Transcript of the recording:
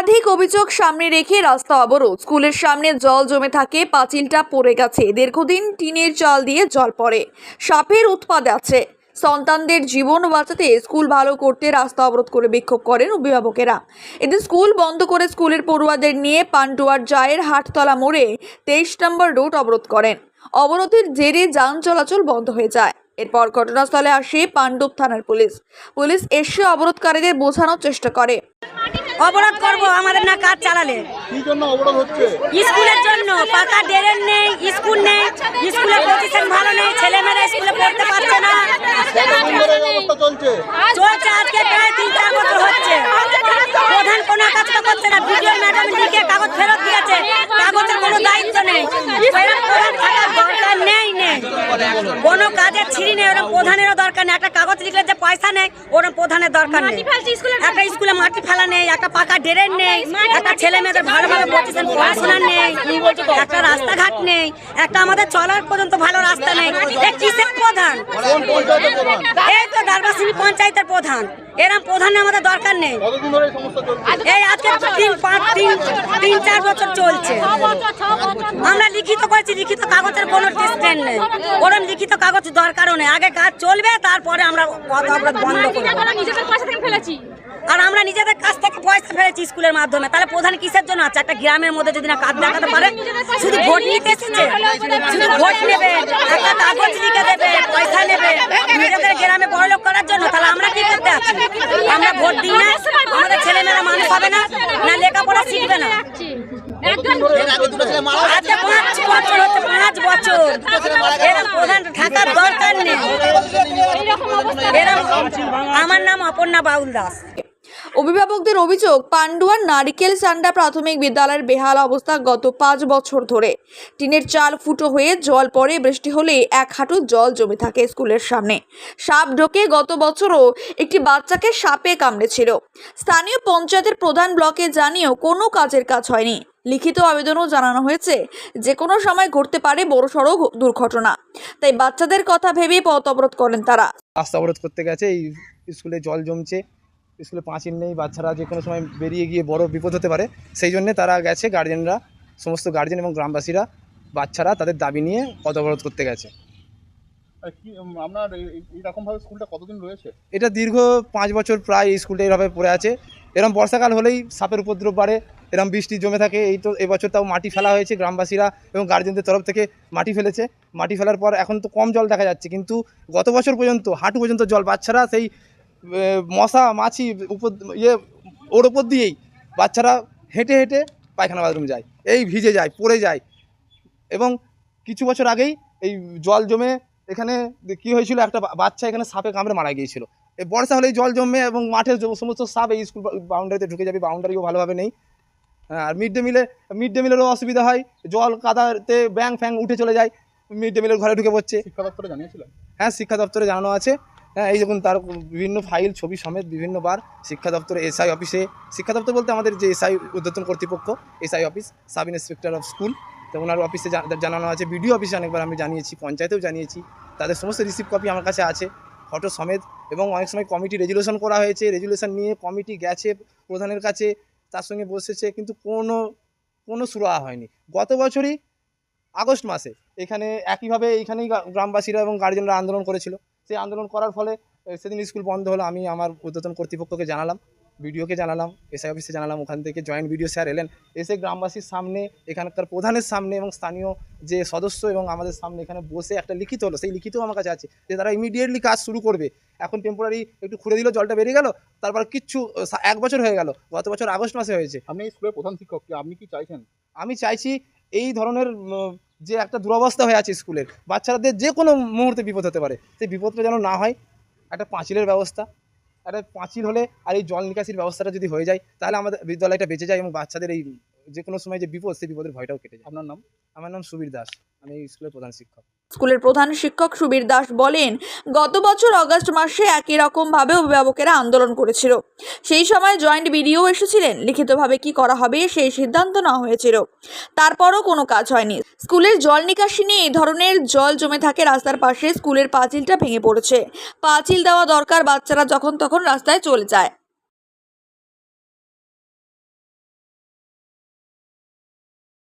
একাধিক অভিযোগ সামনে রেখে রাস্তা অবরোধ। স্কুলের সামনে জল জমে থাকে, পাঁচিলটা পড়ে গেছে। দীর্ঘদিন টিনের চাল দিয়ে জল পড়ে। সাপের উৎপাদ আছে। সন্তানদের জীবন বাঁচাতে স্কুল ভালো করতে রাস্তা অবরোধ করে বিক্ষোভ করেন অভিভাবকেরা। এদিন স্কুল বন্ধ করে স্কুলের পড়ুয়াদের নিয়ে পান্ডুয়ার জায়ের হাটতলা মোড়ে তেইশ নম্বর রোড অবরোধ করেন। অবরোধের জেরে যান চলাচল বন্ধ হয়ে যায়। এরপর ঘটনাস্থলে আসে পাণ্ডব থানার পুলিশ। পুলিশ এসে অবরোধকারীদের বোঝানোর চেষ্টা করে। অবরোধ করব আমাদের না কাজ চালালে। কি জন্য অবরোধ হচ্ছে? স্কুলের জন্য পাকা ড্রেন নেই স্কুল নেই স্কুলে পজিশন ভালো নেই ছেলেমেয়েরা স্কুলে পড়তে পারছে না কতদিন ধরে এই অবস্থা চলছে চলছে আজকে প্রায় তিন চার বছর হচ্ছে প্রধান কোনো কাজ তো করছে না বিডিও ম্যাডাম লিখে কাগজ ফেরত দিয়েছে কাগজের কোনো দায়িত্ব নেই এরকম প্রধান থাকার দরকার নেই নেই কোনো ছিঁড়ি নেই ওরকম প্রধানেরও দরকার নেই। একটা কাগজ লিখলে যে পয়সা নেই ওরকম প্রধানের দরকার নেই। একটা স্কুলে মাটি ফেলা নেই একটা পাকা ড্রেন নেই একটা ছেলে মেয়েদের ভালো ভালো পজিশন পড়াশোনা নেই। একটা রাস্তাঘাট নেই একটা আমাদের চলার পর্যন্ত ভালো রাস্তা নেই। কিসের প্রধান? কোন পঞ্চায়েতের প্রধান? এই তো দারবাসিনী পঞ্চায়েতের প্রধান। এরম প্রধান আমাদের দরকার নেই। এই সমস্যা আজকে তিন পাঁচ তিন তিন চার বছর চলছে। আমরা লিখিত করেছি লিখিত কাগজের কোনো টেস্টেন নেই। লিখিত কাগজ দরকারও নেই। আগে কাজ চলবে তারপরে আমরা অবরোধ বন্ধ করব। আমরা নিজেদের পয়সা থেকে ফেলেছি। আর আমরা নিজেদের কাছ থেকে পয়সা ফেলেছি স্কুলের মাধ্যমে। তাহলে প্রধান কিসের জন্য আছে? একটা গ্রামের মধ্যে যদি না কাজ দেখাতে পারে শুধু ভোট নিতে এসেছে। শুধু ভোট নেবে একটা কাগজ লিখে দেবে পয়সা নেবে। নিজেদের গ্রামে বড় লোক করার জন্য তাহলে আমরা কি করতে আছি? আমরা ভোট দিই না। আমাদের ছেলেমেয়েরা মানুষ হবে না না লেখাপড়া শিখবে না একজন আজকে পাঁচ বছর হচ্ছে পাঁচ বছর এরকম প্রধান থাকার দরকার নেই। আমার নাম অপর্ণা বাউল দাস। অভিভাবকদের অভিযোগ, পান্ডুয়ার নারিকেল চান্ডা প্রাথমিক বিদ্যালয়ের বেহাল অবস্থা গত পাঁচ বছর ধরে। টিনের চাল ফুটো হয়ে জল পড়ে, বৃষ্টি হলে এক হাঁটু জল জমে থাকে স্কুলের সামনে। সাপ ঢোকে গত বছরও একটি বাচ্চাকে সাপে কামড়েছিল। স্থানীয় পঞ্চায়েতের প্রধান ব্লকে জানিয়েও কোনো কাজের কাজ হয়নি। লিখিত আবেদনও জানানো হয়েছে যে কোনো সময় ঘটতে পারে বড়সড় ঘ- দুর্ঘটনা। তাই বাচ্চাদের কথা ভেবেই পথ অবরোধ করেন তারা। রাস্তা অবরোধ করতে গেছে এই স্কুলে জল জমছে স্কুলে পাঁচিল নেই বাচ্চারা যে কোনো সময় বেরিয়ে গিয়ে বড় বিপদ হতে পারে। সেই জন্যে তারা গেছে গার্জেনরা সমস্ত গার্জেন এবং গ্রামবাসীরা বাচ্চারা তাদের দাবি নিয়ে পথ অবরোধ করতে গেছে। আর কি আপনার এই- এই- এইরকম ভাবে স্কুলটা কতদিন রয়েছে? এটা দীর্ঘ পাঁচ বছর প্রায় এই স্কুলটা এইভাবে পড়ে আছে। এরম বর্ষাকাল হলেই সাপের উপদ্রব বাড়ে এরম বৃষ্টি জমে থাকে, এই তো এবছর তাও মাটি ফেলা হয়েছে গ্রামবাসীরা এবং গার্জেনদের তরফ থেকে মাটি ফেলেছে। মাটি ফেলার পর এখন তো কম জল দেখা যাচ্ছে, কিন্তু গত বছর পর্যন্ত, হাঁটু পর্যন্ত জল, বাচ্চারা সেই মশা, মাছি উপর ইয়ে ওর ওপর দিয়েই বাচ্চারা হেঁটে হেঁটে পায়খানা বাথরুম যায়। এই ভিজে যায়, পড়ে যায়। এবং কিছু বছর আগেই এই জল জমে এখানে কি হয়েছিল, একটা বাচ্চা এখানে সাপে কামড়ে মারা গিয়েছিল। বর্ষা হলেই জল জমে এবং মাঠের সমস্ত সাপ, এই স্কুল বাউন্ডারিতে ঢুকে যাবে বাউন্ডারিও ভালোভাবে নেই। আর মিড ডে মিলে মিড ডে মিলেরও অসুবিধা হয়। জল কাদাতে ব্যাং ফ্যাং উঠে চলে যায়। মিড ডে মিলের ঘরে ঢুকে পড়ছে। শিক্ষা দপ্তরে জানিয়েছিলেন? হ্যাঁ শিক্ষা দপ্তরে জানানো আছে। হ্যাঁ এই দেখুন তার বিভিন্ন ফাইল ছবি সমেত বিভিন্নবার শিক্ষা দপ্তরে এসআই অফিসে শিক্ষা দপ্তর বলতে আমাদের যে এসআই উদ্যোতন কর্তৃপক্ষ SI office sub inspector of school তো ওনার অফিসে জানানো আছে। বিডিও অফিসে অনেকবার আমি জানিয়েছি পঞ্চায়েতেও জানিয়েছি। তাদের সমস্ত রিসিভ কপি আমার কাছে আছে ফটো সমেত। এবং অনেক সময় কমিটি রেজুলেশন করা হয়েছে। রেজুলেশন নিয়ে কমিটি গেছে প্রধানের কাছে। তার সঙ্গে বসেছে কিন্তু কোনো কোনো সুরাহা হয়নি। গত বছরই আগস্ট মাসে এখানে একইভাবে এইখানেই গ্রামবাসীরা এবং গার্জেনরা আন্দোলন করেছিল। সেই আন্দোলন করার ফলে সেদিন স্কুল বন্ধ হলো, আমি আমার উদ্বোধন কর্তৃপক্ষকে জানালাম। বিডিওকে জানালাম এসআই অফিসে জানালাম ওখান থেকে জয়েন্ট ভিডিও স্যার এলেন। এসে গ্রামবাসীর সামনে এখানকার প্রধানের সামনে এবং স্থানীয় যে সদস্য এবং আমাদের সামনে এখানে বসে একটা লিখিত হলো সেই লিখিতও আমার কাছে আছে যে তারা ইমিডিয়েটলি কাজ শুরু করবে। এখন টেম্পোরারি একটু খুঁড়ে দিল জলটা বেরিয়ে গেল তারপর কিচ্ছু এক বছর হয়ে গেল গত বছর আগস্ট মাসে হয়েছে। আপনি এই স্কুলের প্রধান শিক্ষক আপনি কি চাইছেন? আমি চাইছি এই ধরনের যে একটা দুরবস্থা হয়ে আছে স্কুলের বাচ্চাদের যে কোনো মুহূর্তে বিপদ হতে পারে সেই বিপদটা যেন না হয় একটা পাঁচিলের ব্যবস্থা একটা পাঁচিল হলে আর এই জল নিকাশির ব্যবস্থাটা যদি হয়ে যায় তাহলে আমাদের বিদ্যালয়টা বেঁচে যায় এবং বাচ্চাদের এই যে কোনো সময় যে বিপদ সেই বিপদের ভয়টাও কেটে যায়। আপনার নাম? আমার নাম সুবীর দাস আমি এই স্কুলের প্রধান শিক্ষক। স্কুলের প্রধান শিক্ষক সুবীর দাস বলেন, গত বছর অগস্ট মাসে একই রকমভাবে অভিভাবকেরা আন্দোলন করেছিল। সেই সময় জয়েন্ট বিডিও এসেছিলেন, লিখিতভাবে কি করা হবে সেই সিদ্ধান্ত নেওয়া হয়েছিল। তারপরও কোনো কাজ হয়নি। স্কুলের জল নিকাশি নিয়ে এই ধরনের জল জমে থাকে রাস্তার পাশে, স্কুলের পাঁচিলটা ভেঙে পড়েছে। পাঁচিল দেওয়া দরকার বাচ্চারা যখন তখন রাস্তায় চলে যায়।